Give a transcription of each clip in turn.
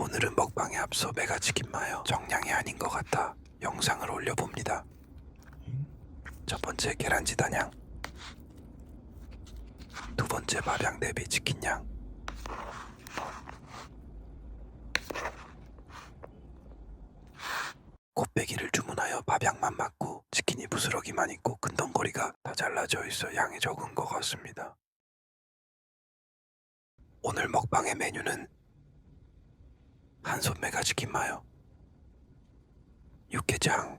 오늘은 먹방에 앞서 메가치킨 마요 정량이 아닌 것 같아 영상을 올려봅니다. 첫 번째 계란지 단양 두 번째 밥양 대비 치킨 양 곱빼기를 주문하여 밥양만 맞고 치킨이 부스러기만 있고 근덩거리가 다 잘라져 있어 양이 적은 것 같습니다. 오늘 먹방의 메뉴는 한솥 메가치킨 마요. 육개장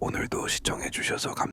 오늘도 시청해주셔서 감